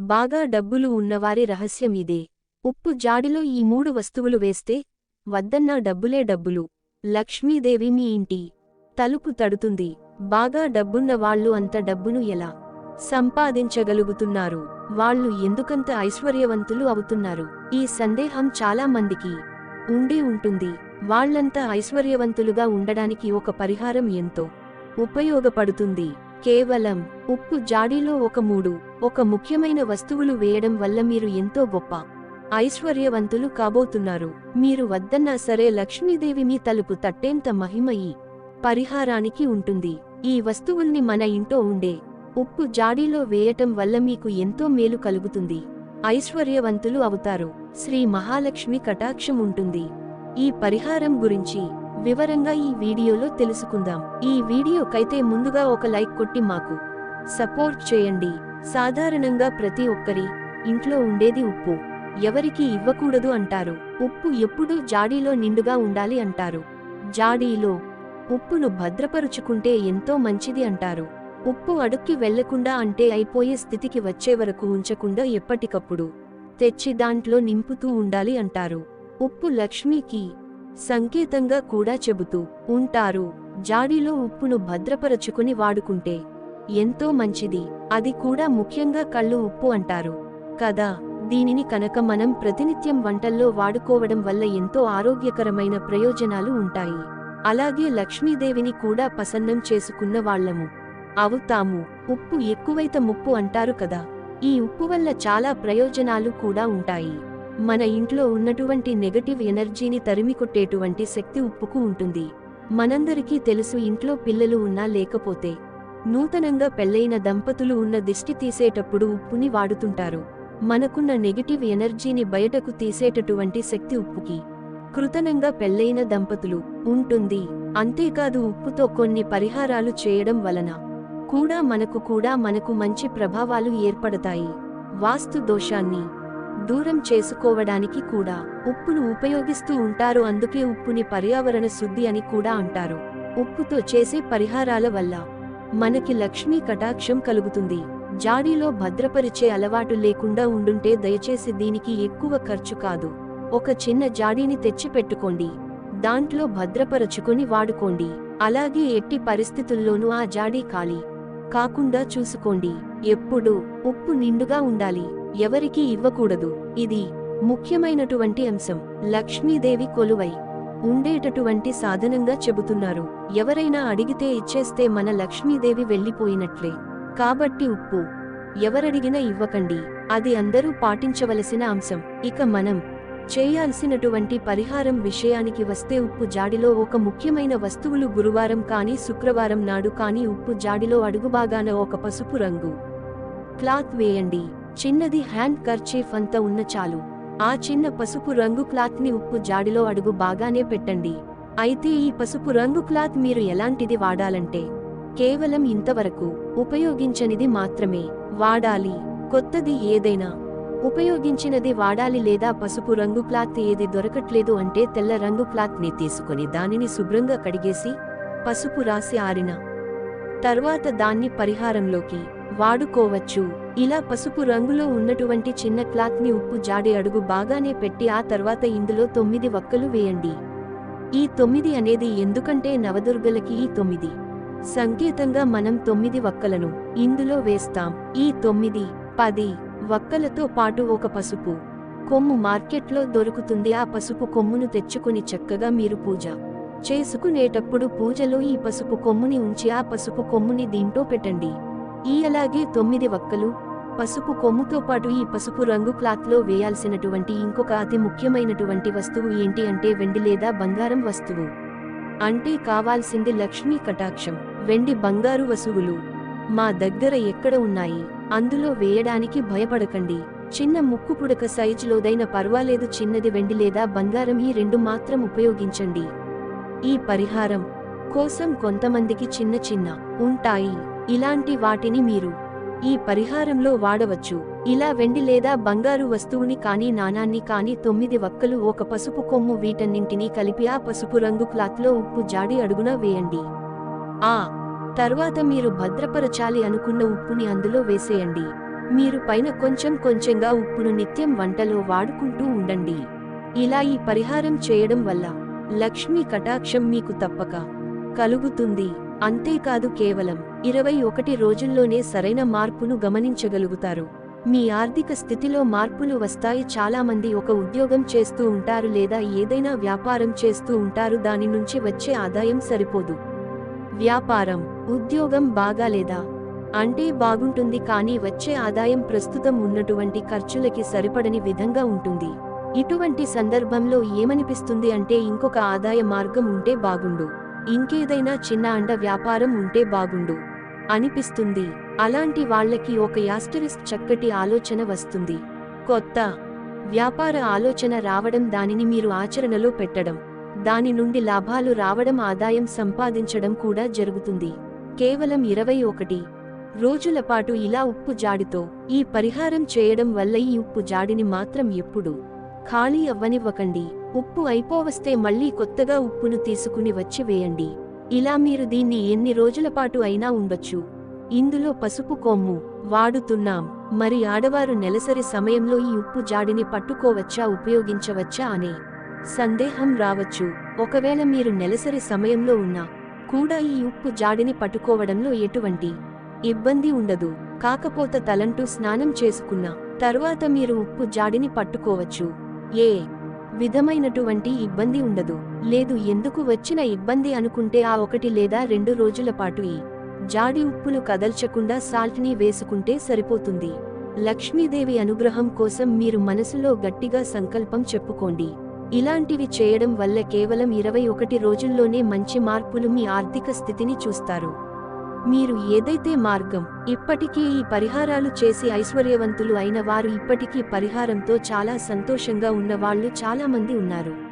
బాగా డబ్బులు ఉన్నవారి రహస్యం ఇదే. ఉప్పు జాడిలో ఈ మూడు వస్తువులు వేస్తే వద్దన్నా డబ్బులే డబ్బులు. లక్ష్మీదేవి మీ ఇంటి. తలుపు తడుతుంది. బాగా డబ్బున్న వాళ్ళు అంత డబ్బును ఎలా సంపాదించగలుగుతున్నారు? వాళ్ళు ఎందుకంత ఐశ్వర్యవంతులు అవుతున్నారు? ఈ సందేహం చాలా మందికి ఉండి ఉంటుంది. వాళ్ళంతా ఐశ్వర్యవంతులుగా ఉండడానికి ఒక పరిహారం ఎంతో ఉపయోగపడుతుంది. కేవలం ఉప్పు జాడీలో ఒక మూడు ఒక ముఖ్యమైన వస్తువులు వేయడం వల్ల మీరు ఎంతో గొప్ప ఐశ్వర్యవంతులు కాబోతున్నారు. మీరు వద్దన్నా సరే లక్ష్మీదేవి మీ తలుపు తట్టేంత మహిమ ఈ పరిహారానికి ఉంటుంది. ఈ వస్తువుల్ని మన ఇంట్లో ఉండే ఉప్పు జాడీలో వేయటం వల్ల మీకు ఎంతో మేలు కలుగుతుంది. ఐశ్వర్యవంతులు అవుతారు. శ్రీ మహాలక్ష్మి కటాక్షం ఉంటుంది. ఈ పరిహారం గురించి వివరంగా ఈ వీడియోలో తెలుసుకుందాం. ఈ వీడియోకైతే ముందుగా ఒక లైక్ కొట్టి మాకు సపోర్ట్ చేయండి. సాధారణంగా ప్రతి ఒక్కరి ఇంట్లో ఉండేది ఉప్పు. ఎవరికి ఇవ్వకూడదు అంటారు. ఉప్పు ఎప్పుడూ జాడీలో నిండుగా ఉండాలి అంటారు. జాడీలో ఉప్పును భద్రపరుచుకుంటే ఎంతో మంచిది అంటారు. ఉప్పు అడుక్కి వెళ్ళకుండా అంటే అయిపోయే స్థితికి వచ్చే వరకు ఉంచకుండా ఎప్పటికప్పుడు తెచ్చి దాంట్లో నింపుతూ ఉండాలి అంటారు. ఉప్పు లక్ష్మికి సంకేతంగా కూడా చెబుతూ ఉంటారు. జాడీలో ఉప్పును భద్రపరచుకుని వాడుకుంటే ఎంతో మంచిది. అది కూడా ముఖ్యంగా కళ్ళు ఉప్పు అంటారు. కదా? దీనిని కనుక మనం ప్రతినిత్యం వంటల్లో వాడుకోవడం వల్ల ఎంతో ఆరోగ్యకరమైన ప్రయోజనాలు ఉంటాయి. అలాగే లక్ష్మీదేవిని కూడా ప్రసన్నం చేసుకున్న వాళ్ళము. అవుతాము ఉప్పు ఎక్కువైతే ముప్పు అంటారు కదా? ఈ ఉప్పు వల్ల చాలా ప్రయోజనాలు కూడా ఉంటాయి. మన ఇంట్లో ఉన్నటువంటి నెగటివ్ ఎనర్జీని తరిమికొట్టేటువంటి శక్తి ఉప్పుకు ఉంటుంది. మనందరికీ తెలుసు ఇంట్లో పిల్లలు ఉన్నా లేకపోతే. నూతనంగా పెళ్ళైన దంపతులు ఉన్న దిష్టి తీసేటప్పుడు ఉప్పుని వాడుతుంటారు. మనకున్న నెగటివ్ ఎనర్జీని బయటకు తీసేటటువంటి శక్తి ఉప్పుకి. కృతనంగా పెళ్ళైన దంపతులు ఉంటుంది. అంతేకాదు ఉప్పుతో కొన్ని పరిహారాలు చేయడం వలన. కూడా మనకు కూడా మనకు మంచి ప్రభావాలు ఏర్పడతాయి. వాస్తు దోషాన్ని. దూరం చేసుకోవడానికి కూడా ఉప్పును ఉపయోగిస్తూ ఉంటారు. అందుకే ఉప్పుని పర్యావరణ శుద్ధి అని కూడా అంటారు. ఉప్పుతో చేసే పరిహారాల వల్ల మనకి లక్ష్మీ కటాక్షం కలుగుతుంది. జాడీలో భద్రపరిచే అలవాటు లేకుండా ఉండుంటే దయచేసి దీనికి ఎక్కువ ఖర్చు కాదు. ఒక చిన్న జాడీని తెచ్చిపెట్టుకోండి. దాంట్లో భద్రపరచుకొని వాడుకోండి. అలాగే ఎట్టి పరిస్థితుల్లోనూ ఆ జాడీ ఖాళీ. కాకుండా చూసుకోండి. ఎప్పుడూ ఉప్పు నిండుగా ఉండాలి. ఎవరికీ ఇవ్వకూడదు. ఇది ముఖ్యమైనటువంటి అంశం. లక్ష్మీదేవి కొలువై ఉండేటటువంటి సాధనంగా చెబుతున్నారు. ఎవరైనా అడిగితే ఇచ్చేస్తే మన లక్ష్మీదేవి వెళ్ళిపోయినట్లే. కాబట్టి ఉప్పు ఎవరడిగినా ఇవ్వకండి. అది అందరూ పాటించవలసిన అంశం. ఇక మనం చేయాల్సినటువంటి పరిహారం విషయానికి వస్తే ఉప్పు జాడిలో ఒక ముఖ్యమైన వస్తువులు గురువారం కానీ శుక్రవారం నాడు కానీ ఉప్పు జాడిలో అడుగుబాగాన ఒక పసుపు రంగు. క్లాత్ వేయండి. చిన్నది హ్యాండ్ కర్చీఫ్ అంత ఉన్న చాలు. ఆ చిన్న పసుపు రంగు క్లాత్ని ఉప్పు జాడిలో అడుగు బాగానే పెట్టండి. అయితే ఈ పసుపు రంగు క్లాత్ మీరు ఎలాంటిది వాడాలంటే కేవలం ఇంతవరకు ఉపయోగించనిది మాత్రమే. వాడాలి. కొత్తది ఏదైనా ఉపయోగించినది వాడాలి లేదా పసుపు రంగు క్లాత్ ఏది దొరకట్లేదు అంటే తెల్ల రంగు క్లాత్ని తీసుకొని దానిని శుభ్రంగా కడిగేసి పసుపు రాసి ఆరిన. తర్వాత దాన్ని పరిహారంలోకి వాడుకోవచ్చు. ఇలా పసుపు రంగులో ఉన్నటువంటి చిన్న క్లాత్ని ఉప్పు జాడి అడుగు బాగానే పెట్టి ఆ తర్వాత ఇందులో తొమ్మిది వక్కలు వేయండి. ఈ తొమ్మిది అనేది ఎందుకంటే నవదుర్గలకి ఈ తొమ్మిది. సంకేతంగా మనం తొమ్మిది వక్కలను ఇందులో వేస్తాం. ఈ తొమ్మిది పది వక్కలతో పాటు ఒక పసుపు కొమ్ము మార్కెట్లో దొరుకుతుంది. ఆ పసుపు కొమ్మును తెచ్చుకుని చక్కగా మీరు పూజ చేసుకునేటప్పుడు పూజలో ఈ పసుపు కొమ్ముని ఉంచి ఆ పసుపు కొమ్ముని దీంట్లో పెట్టండి. ఈ అలాగే తొమ్మిది వక్కలు పసుపు కొమ్ముతో పాటు ఈ పసుపు రంగు క్లాత్లో వేయాల్సినటువంటి ఇంకొక అతి ముఖ్యమైనటువంటి వస్తువు ఏంటి అంటే వెండి లేదా బంగారం వస్తువు. అంటే కావాల్సింది లక్ష్మీ కటాక్షం. వెండి బంగారు వస్తువులు మా దగ్గర ఎక్కడ ఉన్నాయి? అందులో వేయడానికి భయపడకండి. చిన్న ముక్కు పుడక సైజులోదైన పర్వాలేదు చిన్నది వెండి లేదా బంగారం ఈ రెండు మాత్రం ఉపయోగించండి. ఈ పరిహారం కోసం కొంతమందికి చిన్న చిన్న ఉంటాయి. ఇలాంటి వాటిని మీరు ఈ పరిహారంలో వాడవచ్చు. ఇలా వెండి లేదా బంగారు వస్తువుని కానీ నాణాన్ని కానీ తొమ్మిది వక్కలు ఒక పసుపు కొమ్ము వీటన్నింటినీ కలిపి ఆ పసుపు రంగు క్లాత్లో ఉప్పు జాడి అడుగున వేయండి. ఆ తర్వాత మీరు భద్రపరచాలి అనుకున్న ఉప్పుని అందులో వేసేయండి. మీరు పైన కొంచెం కొంచెంగా ఉప్పును నిత్యం వంటలో వాడుకుంటూ ఉండండి. ఇలా ఈ పరిహారం చేయడం వల్ల లక్ష్మీ కటాక్షం మీకు తప్పక కలుగుతుంది. అంతేకాదు కేవలం ఇరవై ఒకటి రోజుల్లోనే సరైన మార్పును గమనించగలుగుతారు. మీ ఆర్థిక స్థితిలో మార్పులు వస్తాయి. చాలామంది ఒక ఉద్యోగం చేస్తూ ఉంటారు లేదా ఏదైనా వ్యాపారం చేస్తూ ఉంటారు. దాని నుంచి వచ్చే ఆదాయం సరిపోదు. వ్యాపారం ఉద్యోగం బాగాలేదా? అంటే బాగుంటుంది కానీ వచ్చే ఆదాయం ప్రస్తుతం ఉన్నటువంటి ఖర్చులకి సరిపడని విధంగా ఉంటుంది. ఇటువంటి సందర్భంలో ఏమనిపిస్తుంది అంటే ఇంకొక ఆదాయ మార్గం ఉంటే బాగుండు. ఇంకేదైనా చిన్న అండ వ్యాపారం ఉంటే బాగుండు. అనిపిస్తుంది. అలాంటి వాళ్ళకి ఒక యాస్టరిస్క్ చక్కటి ఆలోచన వస్తుంది. కొత్త వ్యాపార ఆలోచన రావడం దానిని మీరు ఆచరణలో పెట్టడం. దాని నుండి లాభాలు రావడం ఆదాయం సంపాదించడం కూడా జరుగుతుంది. కేవలం ఇరవై ఒకటి రోజుల పాటు ఇలా ఉప్పు జాడితో ఈ పరిహారం చేయడం వల్ల ఈ ఉప్పు జాడిని మాత్రం ఎప్పుడు ఖాళీ అవ్వనివ్వకండి. ఉప్పు అయిపోవస్తే మళ్ళీ కొత్తగా ఉప్పును తీసుకుని వచ్చి వేయండి. ఇలా మీరు దీన్ని ఎన్ని రోజుల పాటు అయినా ఉండొచ్చు. ఇందులో పసుపు కొమ్ము వాడుతున్నాం. మరి ఆడవారు నెలసరి సమయంలో ఈ ఉప్పు జాడిని పట్టుకోవచ్చా ఉపయోగించవచ్చా అనే సందేహం రావచ్చు. ఒకవేళ మీరు నెలసరి సమయంలో ఉన్నా కూడా ఈ ఉప్పు జాడిని పట్టుకోవడంలో ఎటువంటి ఇబ్బంది ఉండదు. కాకపోత తలంటూ స్నానం చేసుకున్న తర్వాత మీరు ఉప్పు జాడిని పట్టుకోవచ్చు. ఏ విధమైనటువంటి ఇబ్బంది ఉండదు. లేదు ఎందుకు వచ్చిన ఇబ్బంది అనుకుంటే ఆ ఒకటి లేదా రెండు రోజుల పాటు ఈ జాడి ఉప్పులు కదల్చకుండా సాల్ట్ని వేసుకుంటే సరిపోతుంది. లక్ష్మీదేవి అనుగ్రహం కోసం మీరు మనసులో గట్టిగా సంకల్పం చెప్పుకోండి. ఇలాంటివి చేయడం వల్ల కేవలం ఇరవై ఒకటి రోజుల్లోనే మంచి మార్పులు మీ ఆర్థిక స్థితిని చూస్తారు. మీరు ఏదైతే మార్గం ఇప్పటికీ ఈ పరిహారాలు చేసి ఐశ్వర్యవంతులు అయిన వారు ఇప్పటికీ పరిహారంతో చాలా సంతోషంగా ఉన్నవాళ్ళు చాలామంది ఉన్నారు.